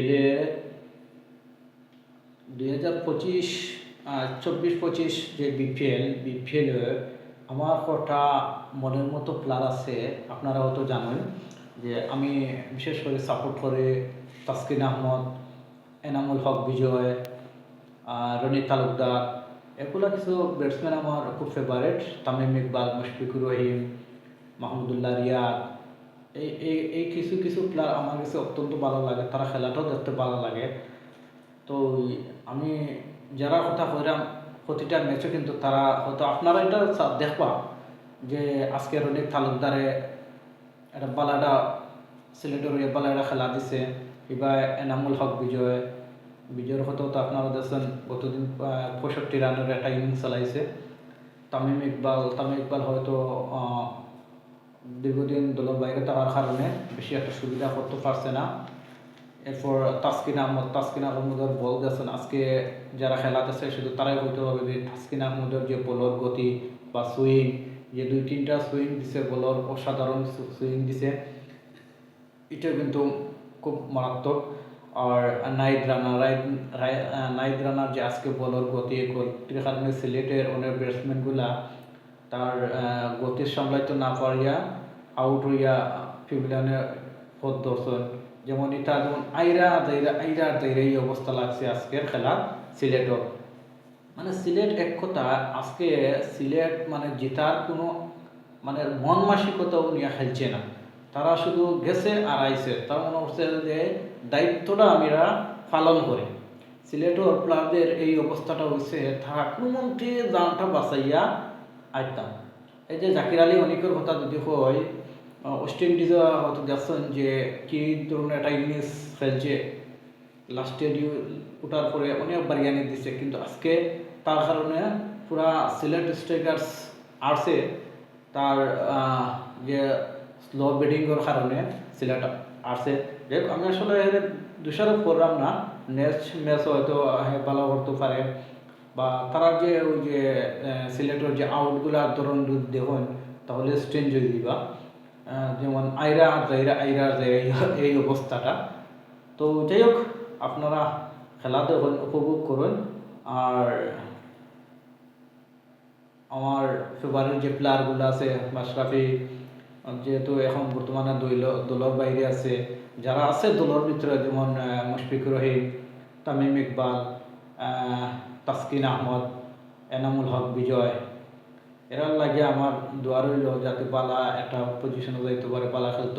এলে দুই হাজার পঁচিশ চব্বিশ পঁচিশ যে বিপিএল, বিপিএলে আমার কটা মনের মতো প্লেয়ার আছে আপনারা হয়তো জানেন যে আমি বিশেষ করে সাপোর্ট করে তাসকিন আহমদ, এনামুল হক বিজয় রনি তালুকদার, এগুলো কিছু ব্যাটসম্যান আমার খুব ফেভারেট তামিম ইকবাল, মুশফিকুর রহিম, মাহমুদুল্লাহ রিয়াদ এই এই এই কিছু কিছু প্লেয়ার আমার কাছে অত্যন্ত ভালো লাগে। তারা খেলাটাও দেখতে ভালো লাগে। তো আমি যারা কথা কইরাম, প্রতিটা ম্যাচে কিন্তু তারা হয়তো আপনারা এটা দেখবা যে আজকে রনিক তালুকদারে একটা বালাডা সিলেটের বালাডা খেলা দিছে। এবার এনামুল হক বিজয়, বিজয়ের হয়তো তো আপনারা দেখছেন, গতদিন পঁয়ষট্টি রানের একটা ইনিংস চালাইছে। তামিম ইকবাল তামিম ইকবাল হয়তো দীর্ঘদিন দলের বাইরে থাকার কারণে বেশি একটা সুবিধা করতে পারছে না। এরপর তাসকিন আহমদ, তাসকিন আহমদের বল গেছেন আজকে যারা খেলা দিচ্ছে শুধু তারাই হইতে হবে যে তাসকিন আহমদের যে বলর গতি বা সুইং যে দুই তিনটা সুইং দিছে বলর অসাধারণ সুইং দিছে এটা কিন্তু খুব মারাত্মক। আর নাইট রানার নাইট রানার যে আজকে বলর গতি গতির কারণে সিলেটের অনেক ব্যাটসম্যানগুলা তার গতি সামলাইতে না পারিয়া আউট হইয়া ফিবলানের পথ দর্শন যেমন এটা যেমন আইরা দাইরা আইরা দাইরা এই অবস্থা লাগছে আজকের খেলা সিলেটর মানে সিলেট এক কথা, আজকে সিলেট মানে জেতার কোনো মানে মন মানসিকতাও নিয়ে খেলছে না। তারা শুধু গেছে আর আইছে। তার মনে হচ্ছে যে দায়িত্বটা আমরা পালন করে। সিলেটর প্লেয়ারদের এই অবস্থাটা হয়েছে তারা কোনো মন্ত্রী জানটা বাঁচাইয়া আইতাম এই যে জাকির আলী অনেকের কথা যদি হয় ওয়েস্ট ইন্ডিজে হয়তো দেখছেন যে কি ধরনের একটা ইনিংস খেলছে লাস্টে ওঠার পরে অনেক বারিয়ানি দিচ্ছে কিন্তু আজকে তার কারণে পুরা সিলেট স্ট্রাইকার্স আসছে তার যে স্লো ব্যাটিংয়ের কারণে সিলেট আসছে যাই আমি আসলে দোষারোপ করলাম না নেক্সট ম্যাচ হয়তো ভালো করতে পারে বা তারা যে ওই যে সিলেটের যে আউটগুলা ধরুন যদি দেখুন তাহলে স্ট্রেঞ্জ হয়ে দিবা যেমন আইরা আর জাইরা, আইরা আর এই- অবস্থাটা। তো যাই হোক, আপনারা খেলা দেখুন উপভোগ করুন। আর আমার ফেভারিট যে প্লেয়ারগুলো আছে মাশরাফি যেহেতু এখন বর্তমানে দৈল, দলের বাইরে আছে, যারা আছে দলের ভিতরে, যেমন মুশফিকুর রহিম, তামিম ইকবাল তাসকিন আহমদ, এনামুল হক বিজয় এরা লাগে আমার দোয়ার লোক যাতে পালা, একটা পজিশনে যাইতে পারে, পালা খেলতে